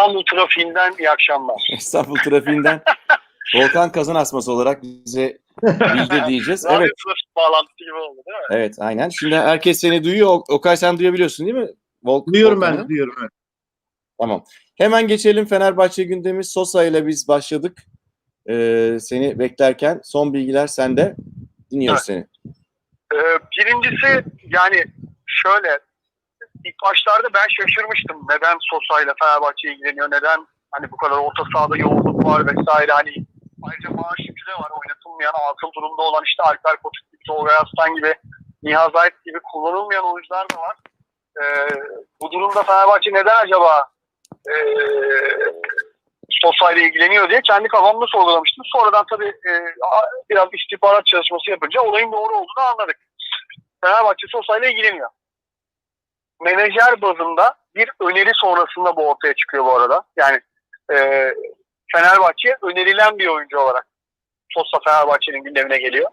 İstanbul trafiğinden iyi akşamlar. İstanbul trafiğinden Volkan Kazan Asması olarak bize bildir diyeceğiz. Radyo Evet, trafik bağlantısı gibi oldu değil mi? evet aynen. Şimdi herkes seni duyuyor. Ok- Okay sen duyabiliyorsun değil mi? Vol Duyuyorum Volkan'ı? ben, duyuyorum. Evet. Tamam. Hemen geçelim Fenerbahçe gündemi. Sosa ile biz başladık. Ee, seni beklerken son bilgiler sende. Dinliyoruz seni. Ee, birincisi yani şöyle ilk başlarda ben şaşırmıştım. Neden Sosa ile Fenerbahçe ilgileniyor? Neden hani bu kadar orta sahada yoğunluk var vesaire hani ayrıca maaş yükü de var oynatılmayan atıl durumda olan işte Alper Koçuk gibi Tolga Aslan gibi Nihat Zayt gibi kullanılmayan oyuncular da var. Ee, bu durumda Fenerbahçe neden acaba e, Sosa ile ilgileniyor diye kendi kafamda sorgulamıştım. Sonradan tabii e, biraz istihbarat çalışması yapınca olayın doğru olduğunu anladık. Fenerbahçe Sosa ile ilgileniyor. Menajer bazında bir öneri sonrasında bu ortaya çıkıyor bu arada. Yani e, Fenerbahçe önerilen bir oyuncu olarak Sosa Fenerbahçe'nin gündemine geliyor.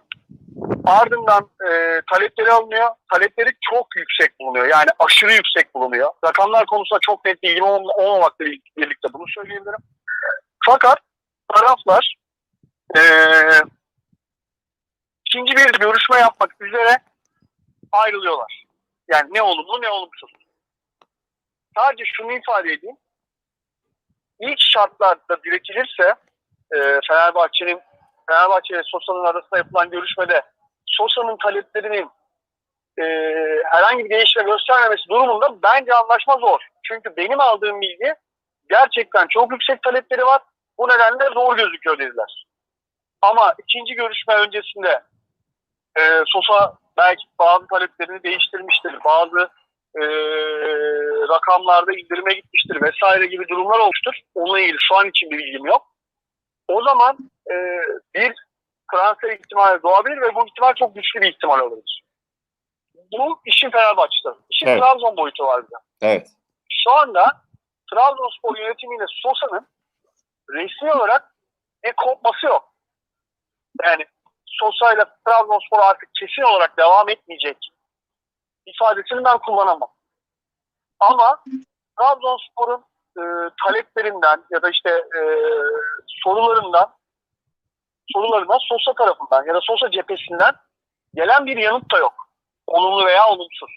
Ardından e, talepleri alınıyor. Talepleri çok yüksek bulunuyor. Yani aşırı yüksek bulunuyor. Rakamlar konusunda çok net bilgim olm- olmamakla birlikte bunu söyleyebilirim. Fakat taraflar e, ikinci bir görüşme yapmak üzere ayrılıyorlar. Yani ne olumlu ne olumsuz. Sadece şunu ifade edeyim. İlk şartlarda diretilirse e, Fenerbahçe'nin Fenerbahçe ile Sosa'nın arasında yapılan görüşmede Sosa'nın taleplerinin e, herhangi bir değişme göstermemesi durumunda bence anlaşma zor. Çünkü benim aldığım bilgi gerçekten çok yüksek talepleri var. Bu nedenle zor gözüküyor dediler. Ama ikinci görüşme öncesinde e, Sosa belki bazı taleplerini değiştirmiştir. Bazı e, rakamlarda indirime gitmiştir vesaire gibi durumlar olmuştur. Onunla ilgili şu an için bir bilgim yok. O zaman e, bir transfer ihtimali doğabilir ve bu ihtimal çok güçlü bir ihtimal olabilir. Bu işin Fenerbahçe'de. İşin Evet. Trabzon boyutu var bir de. Evet. Şu anda Trabzonspor yönetimiyle Sosa'nın resmi olarak bir kopması yok. Yani Sosa ile Trabzonspor artık kesin olarak devam etmeyecek ifadesini ben kullanamam. Ama Trabzonspor'un e, taleplerinden ya da işte e, sorularından sorularından Sosa tarafından ya da Sosa cephesinden gelen bir yanıt da yok. Olumlu veya olumsuz.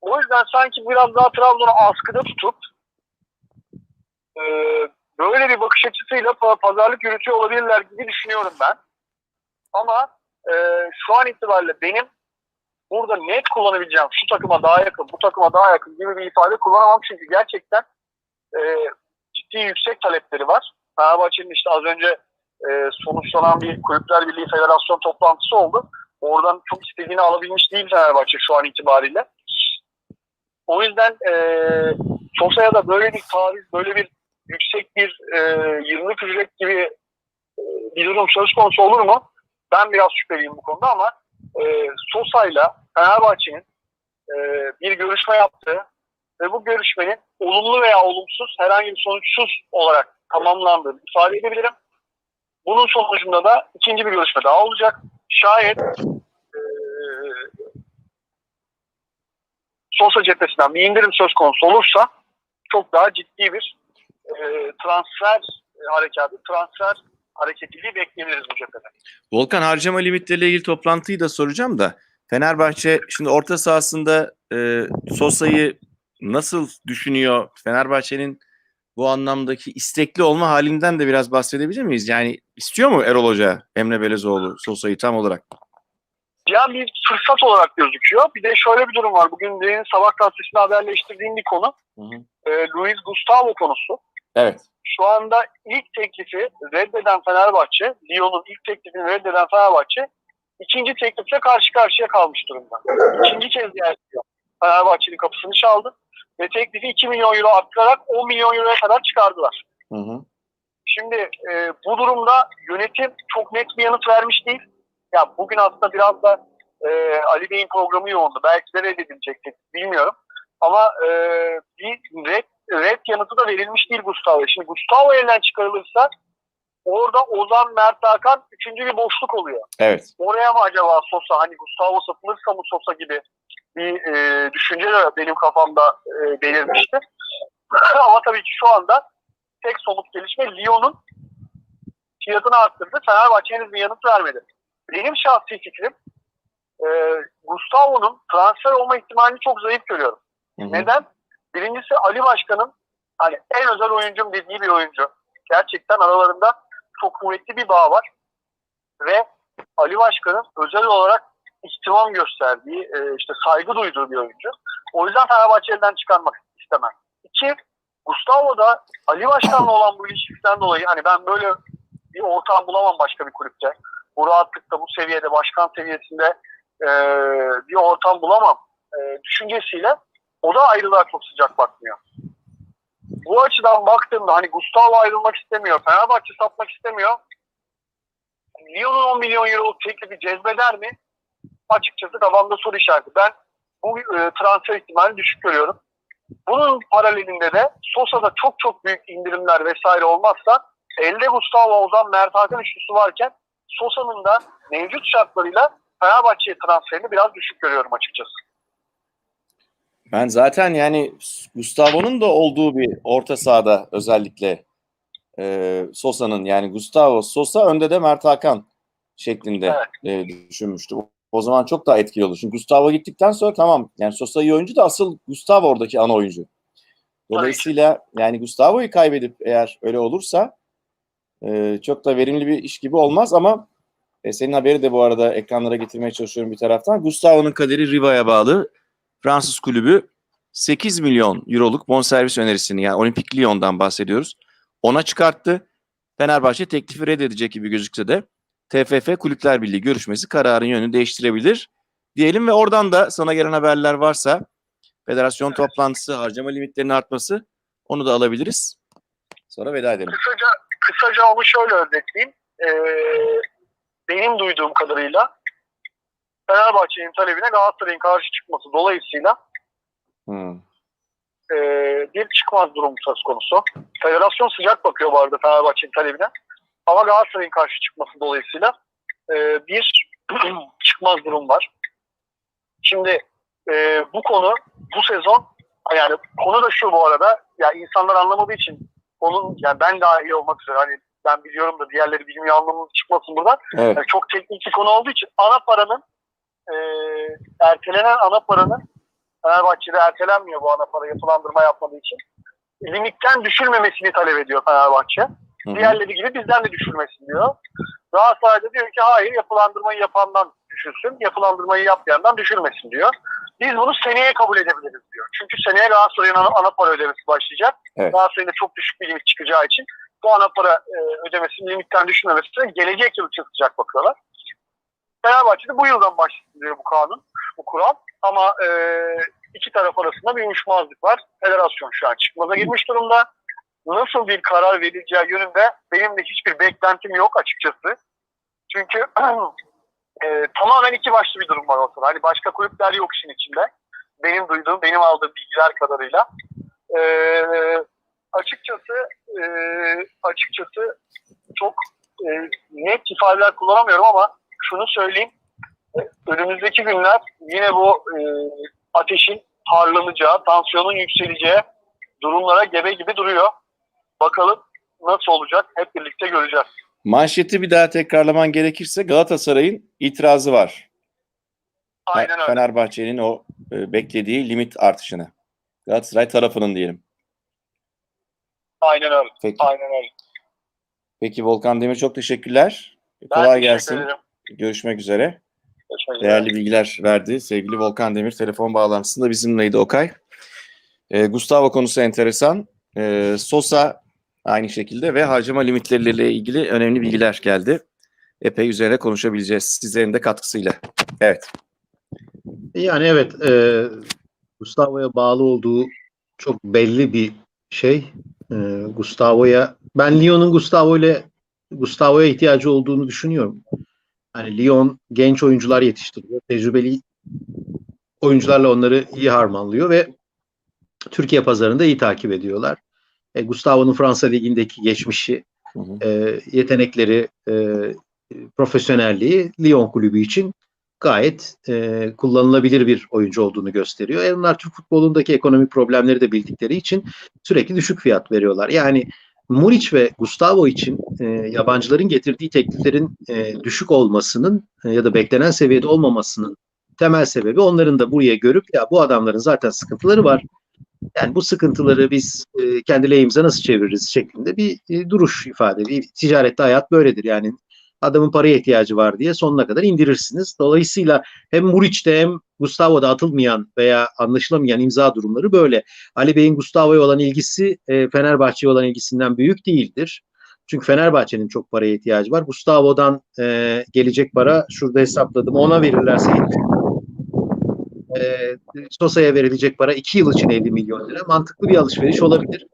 O yüzden sanki biraz daha Trabzon'u askıda tutup e, böyle bir bakış açısıyla pa- pazarlık yürütüyor olabilirler gibi düşünüyorum ben. Ama e, şu an itibariyle benim burada net kullanabileceğim şu takıma daha yakın, bu takıma daha yakın gibi bir ifade kullanamam. Çünkü gerçekten e, ciddi yüksek talepleri var. Fenerbahçe'nin işte az önce e, sonuçlanan bir Kulüpler Birliği Federasyon toplantısı oldu. Oradan çok istediğini alabilmiş değil Fenerbahçe şu an itibariyle. O yüzden e, Sosa'ya da böyle bir taviz, böyle bir yüksek bir e, yıllık ücret gibi e, bir durum söz konusu olur mu? Ben biraz şüpheliyim bu konuda ama e, Sosa'yla Fenerbahçe'nin e, bir görüşme yaptığı ve bu görüşmenin olumlu veya olumsuz herhangi bir sonuçsuz olarak tamamlandığını ifade edebilirim. Bunun sonucunda da ikinci bir görüşme daha olacak. Şayet e, Sosa cephesinden bir indirim söz konusu olursa çok daha ciddi bir e, transfer harekatı, transfer hareketliliği bekleyebiliriz bu cephede. Volkan harcama limitleriyle ilgili toplantıyı da soracağım da Fenerbahçe şimdi orta sahasında e, Sosa'yı nasıl düşünüyor? Fenerbahçe'nin bu anlamdaki istekli olma halinden de biraz bahsedebilir miyiz? Yani istiyor mu Erol Hoca, Emre Belezoğlu Sosa'yı tam olarak? Yani bir fırsat olarak gözüküyor. Bir de şöyle bir durum var. Bugün sabah gazetesinde haberleştirdiğim bir konu. Hı hı. E, Luis Gustavo konusu. Evet. Şu anda ilk teklifi reddeden Fenerbahçe, Lyon'un ilk teklifini reddeden Fenerbahçe ikinci teklifle karşı karşıya kalmış durumda. İkinci kez geldi. Fenerbahçe'nin kapısını çaldı ve teklifi 2 milyon euro arttırarak 10 milyon euroya kadar çıkardılar. Hı hı. Şimdi e, bu durumda yönetim çok net bir yanıt vermiş değil. Ya bugün aslında biraz da e, Ali Bey'in programı yoğundu. Belki de reddedilecekti. Bilmiyorum. Ama e, bir red, red yanıtı da verilmiş değil Gustavo'ya. Şimdi Gustavo elden çıkarılırsa orada Ozan, Mert Hakan üçüncü bir boşluk oluyor. Evet. Oraya mı acaba Sosa hani Gustavo satılırsa mı Sosa gibi bir e, düşünce de benim kafamda e, belirmişti. Ama tabii ki şu anda tek somut gelişme Lyon'un fiyatını arttırdı. Fenerbahçe henüz bir yanıt vermedi. Benim şahsi fikrim e, Gustavo'nun transfer olma ihtimalini çok zayıf görüyorum. Hı hı. Neden? Birincisi Ali Başkan'ın hani en özel oyuncum dediği bir oyuncu. Gerçekten aralarında çok kuvvetli bir bağ var. Ve Ali Başkan'ın özel olarak ihtimam gösterdiği, e, işte saygı duyduğu bir oyuncu. O yüzden Fenerbahçe elden çıkarmak istemem. İki, Gustavo da Ali Başkan'la olan bu ilişkiden dolayı hani ben böyle bir ortam bulamam başka bir kulüpte. Bu rahatlıkta bu seviyede başkan seviyesinde e, bir ortam bulamam e, düşüncesiyle o da ayrılığa çok sıcak bakmıyor. Bu açıdan baktığımda hani Gustavo ayrılmak istemiyor. Fenerbahçe satmak istemiyor. Lyon'un 10 milyon euroluk teklifi cezbeder mi? Açıkçası kafamda soru işareti. Ben bu e, transfer ihtimalini düşük görüyorum. Bunun paralelinde de Sosa'da çok çok büyük indirimler vesaire olmazsa elde Gustavo Ozan Mert Hakan üçlüsü varken Sosa'nın da mevcut şartlarıyla Fenerbahçe'ye transferini biraz düşük görüyorum açıkçası. Ben zaten yani Gustavo'nun da olduğu bir orta sahada özellikle e, Sosa'nın yani Gustavo Sosa önde de Mert Hakan şeklinde e, düşünmüştüm. O zaman çok daha etkili olur. Çünkü Gustavo gittikten sonra tamam yani Sosa iyi oyuncu da asıl Gustavo oradaki ana oyuncu. Dolayısıyla yani Gustavo'yu kaybedip eğer öyle olursa e, çok da verimli bir iş gibi olmaz ama e, senin haberi de bu arada ekranlara getirmeye çalışıyorum bir taraftan. Gustavo'nun kaderi Riva'ya bağlı. Fransız kulübü 8 milyon euroluk bonservis önerisini yani Olimpik Lyon'dan bahsediyoruz. Ona çıkarttı. Fenerbahçe teklifi reddedecek gibi gözükse de TFF Kulüpler Birliği görüşmesi kararın yönünü değiştirebilir. Diyelim ve oradan da sana gelen haberler varsa federasyon Evet. toplantısı, harcama limitlerinin artması onu da alabiliriz. Sonra veda edelim. Kısaca, kısaca onu şöyle özetleyeyim. Ee, benim duyduğum kadarıyla Fenerbahçe'nin talebine Galatasaray'ın karşı çıkması dolayısıyla Hmm. e, bir çıkmaz durum söz konusu. Federasyon sıcak bakıyor bu arada Fenerbahçe'nin talebine. Ama Galatasaray'ın karşı çıkması dolayısıyla e, bir çıkmaz durum var. Şimdi e, bu konu bu sezon yani konu da şu bu arada ya insanlar anlamadığı için onun yani ben dahil olmak üzere hani ben biliyorum da diğerleri bilmiyor anlamı çıkmasın buradan. Evet. Yani çok teknik bir konu olduğu için ana paranın e, ertelenen ana paranın Fenerbahçe'de ertelenmiyor bu ana para yapılandırma yapmadığı için. Limitten düşürmemesini talep ediyor Fenerbahçe. Hı hı. Diğerleri gibi bizden de düşürmesin diyor. Galatasaray da diyor ki hayır yapılandırmayı yapandan düşürsün, yapılandırmayı yapmayandan düşürmesin diyor. Biz bunu seneye kabul edebiliriz diyor. Çünkü seneye Galatasaray'ın ana, ana para ödemesi başlayacak. Evet. Galatasaray'ın da çok düşük bir limit çıkacağı için bu ana para e, ödemesinin limitten düşürmemesine gelecek yıl için sıcak bakıyorlar. Fenerbahçe'de bu yıldan başlasın diyor bu kanun, bu kural. Ama e, iki taraf arasında bir uyuşmazlık var. Federasyon şu an çıkmaza girmiş durumda. Nasıl bir karar verileceği yönünde benim de hiçbir beklentim yok açıkçası. Çünkü e, tamamen iki başlı bir durum var ortada. Hani başka kulüpler yok işin içinde. Benim duyduğum, benim aldığım bilgiler kadarıyla. E, açıkçası e, açıkçası çok e, net ifadeler kullanamıyorum ama şunu söyleyeyim. Önümüzdeki günler yine bu e, ateşin harlanacağı, tansiyonun yükseleceği durumlara gebe gibi duruyor. Bakalım nasıl olacak hep birlikte göreceğiz. Manşeti bir daha tekrarlaman gerekirse Galatasaray'ın itirazı var. Aynen öyle. Fenerbahçe'nin o e, beklediği limit artışını. Galatasaray tarafının diyelim. Aynen öyle. Peki. Aynen öyle. Peki Volkan Demir çok teşekkürler. Ben Kolay teşekkür gelsin. ederim. Görüşmek üzere. Görüşmek üzere. Değerli bilgiler verdi. Sevgili Volkan Demir telefon bağlantısında bizimleydi Okay. E, Gustavo konusu enteresan. E, Sosa aynı şekilde ve harcama limitleriyle ilgili önemli bilgiler geldi. Epey üzerine konuşabileceğiz sizlerin de katkısıyla. Evet. Yani evet, e, Gustavo'ya bağlı olduğu çok belli bir şey. E, Gustavo'ya, ben Lyon'un Gustavo ile Gustavo'ya ihtiyacı olduğunu düşünüyorum. Hani Lyon genç oyuncular yetiştiriyor, tecrübeli oyuncularla onları iyi harmanlıyor ve Türkiye pazarında iyi takip ediyorlar. E, Gustavo'nun Fransa Ligi'ndeki geçmişi, Hı hı. e, yetenekleri, e, profesyonelliği Lyon kulübü için gayet e, kullanılabilir bir oyuncu olduğunu gösteriyor. E bunlar Türk futbolundaki ekonomik problemleri de bildikleri için sürekli düşük fiyat veriyorlar. Yani Muriç ve Gustavo için e, yabancıların getirdiği tekliflerin e, düşük olmasının e, ya da beklenen seviyede olmamasının temel sebebi onların da buraya görüp ya bu adamların zaten sıkıntıları var. Yani bu sıkıntıları biz e, kendi lehimize nasıl çeviririz şeklinde bir e, duruş ifade. Bir ticarette hayat böyledir. Yani adamın paraya ihtiyacı var diye sonuna kadar indirirsiniz. Dolayısıyla hem Muriç'te hem Gustavo'da atılmayan veya anlaşılamayan imza durumları böyle. Ali Bey'in Gustavo'ya olan ilgisi e, Fenerbahçe'ye olan ilgisinden büyük değildir. Çünkü Fenerbahçe'nin çok paraya ihtiyacı var. Gustavo'dan e, gelecek para şurada hesapladım. Ona verirlerse 70 e, Sosa'ya verilecek para 2 yıl için 50 milyon lira. Mantıklı bir alışveriş olabilir.